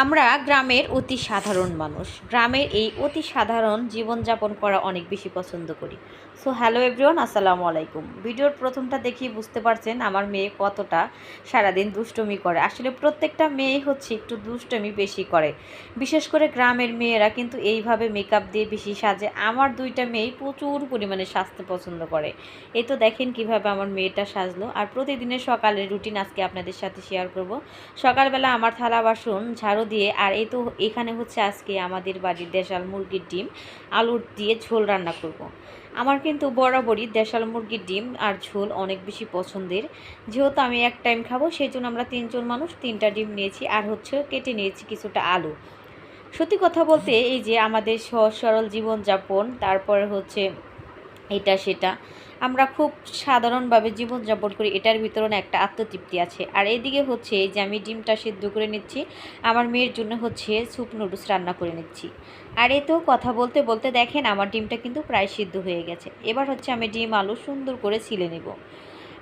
আমরা গ্রামের অতি সাধারণ মানুষ। গ্রামের এই অতি সাধারণ জীবনযাপন করা অনেক বেশি পছন্দ করি। সো হ্যালো এভরিওয়ান আসসালামু আলাইকুম। ভিডিওর প্রথমটা দেখি বুঝতে পারছেন আমার মেয়ে কতটা সারাদিন দুষ্টমি করে। আসলে প্রত্যেকটা মেয়ে হচ্ছে একটু দুষ্টমি বেশি করে। বিশেষ করে গ্রামের মেয়েরা কিন্তু এইভাবে মেকআপ দিয়ে বেশি সাজে। আমার দুইটা মেয়ে প্রচুর পরিমাণে সাজতে পছন্দ করে। এই তো দেখেন কীভাবে আমার মেয়েটা সাজলো। আর প্রতিদিনের সকালের রুটিন আজকে আপনাদের সাথে শেয়ার করব। সকালবেলা আমার থালা বাসন, ঝাড়ু দিয়ে, আর এই তো এখানে হচ্ছে আজকে আমাদের বাড়ির দেশাল মুরগির ডিম, আলুর দিয়ে ঝোল রান্না করব। আমার কিন্তু বরাবরই দেশাল মুরগির ডিম আর ঝোল অনেক বেশি পছন্দের যেহেতু আমি এক টাইম খাব, সেই জন্য আমরা তিনজন মানুষ তিনটা ডিম নিয়েছি আর হচ্ছে কেটে নিয়েছি কিছুটা আলু সত্যি কথা বলতে এই যে আমাদের সহজ সরল জীবনযাপন, তারপরে হচ্ছে এটা সেটা আমরা খুব সাধারণভাবে জীবনযাপন করি, এটার ভিতরে একটা আত্মতৃপ্তি আছে। আর এদিকে হচ্ছে যে আমি ডিমটা সিদ্ধ করে নিচ্ছি, আমার মেয়ের জন্য হচ্ছে স্যুপ নুডলস রান্না করে নিচ্ছি। আর এ তো কথা বলতে বলতে দেখেন আমার ডিমটা কিন্তু প্রায় সিদ্ধ হয়ে গেছে। এবার হচ্ছে আমি ডিম আলু সুন্দর করে ছিলে নেব।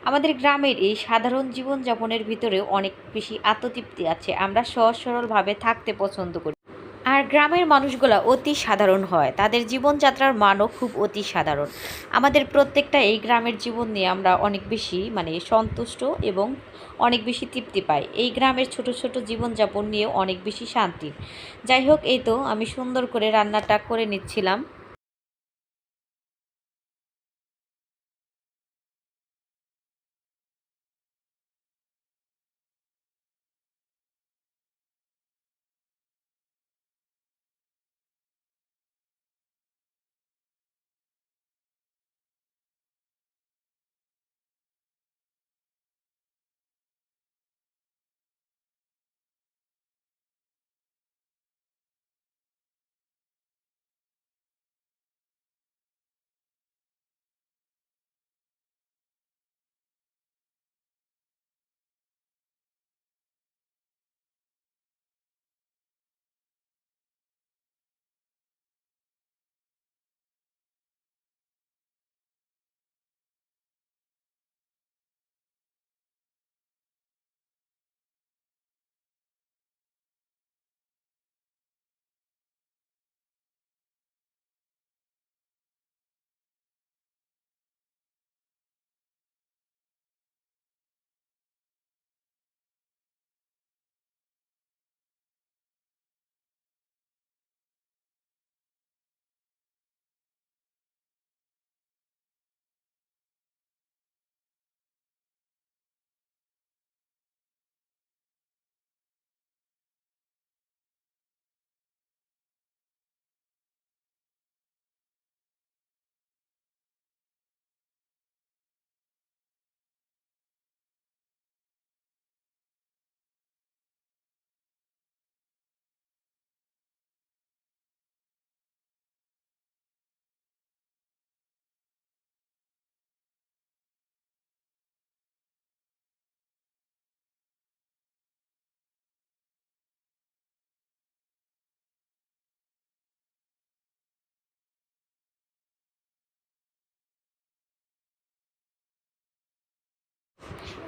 আমাদের গ্রামের এই সাধারণ জীবনযাপনের ভিতরেও অনেক বেশি আত্মতৃপ্তি আছে। আমরা সহজ সরলভাবে থাকতে পছন্দ করি। আর গ্রামের মানুষগুলো অতি সাধারণ হয়। তাদের জীবনযাত্রার মানও খুব অতি সাধারণ। আমাদের প্রত্যেকটা এই গ্রামের জীবন নিয়ে আমরা অনেক বেশি মানে সন্তুষ্ট এবং অনেক বেশি তৃপ্তি পাই। এই গ্রামের ছোট ছোট জীবনযাপন নিয়ে অনেক বেশি শান্তি। যাই হোক, এই তো আমি সুন্দর করে রান্নাটা করে নিচ্ছিলাম।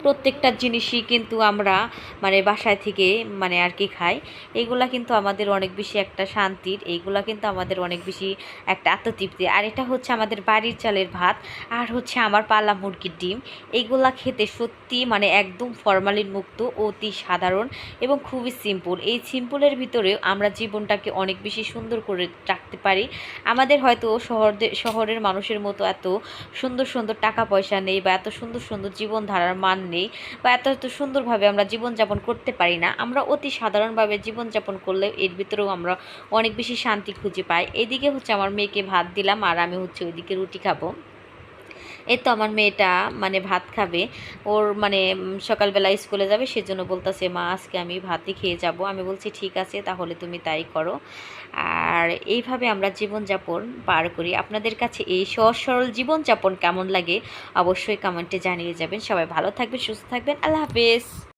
প্রত্যেকটা জিনিসই কিন্তু আমরা মানে বাসায় থেকে মানে আর কি খাই। এইগুলা কিন্তু আমাদের অনেক বেশি একটা শান্তির এইগুলা কিন্তু আমাদের অনেক বেশি একটা আত্মতৃপ্তি। আর এটা হচ্ছে আমাদের বাড়ির চালের ভাত, আর হচ্ছে আমার পাল্লা মুরগির ডিম। এইগুলা খেতে সত্যি মানে একদম ফরমালিন মুক্ত, অতি সাধারণ এবং খুবই সিম্পল এই সিম্পলের ভিতরেও আমরা জীবনটাকে অনেক বেশি সুন্দর করে রাখতে পারি। আমাদের হয়তো শহর শহরের মানুষের মতো এত সুন্দর সুন্দর টাকা পয়সা নেই বা এত সুন্দর সুন্দর জীবনধারার মান নেই বা এত এত সুন্দরভাবে আমরা জীবনযাপন করতে পারি না, আমরা অতি সাধারণভাবে জীবনযাপন করলে এর ভিতরেও আমরা অনেক বেশি শান্তি খুঁজে পাই। এদিকে হচ্ছে আমার মেয়েকে ভাত দিলাম আর আমি হচ্ছে ওইদিকে রুটি খাব। এই তো আমার মেয়েটা মানে ভাত খাবে। ওর মানে সকালবেলা স্কুলে যাবে, সেজন্য বলতেছে, মা, আজকে আমি ভাতই খেয়ে যাব। আমি বলছি, ঠিক আছে, তাহলে তুমি তাই করো। আর এইভাবে আমরা জীবনযাপন পার করি। আপনাদের কাছে এই সহজ সরল জীবনযাপন কেমন লাগে, অবশ্যই কমেন্টে জানিয়ে যাবেন। সবাই ভালো থাকবেন, সুস্থ থাকবেন। আল্লাহ হাফেজ।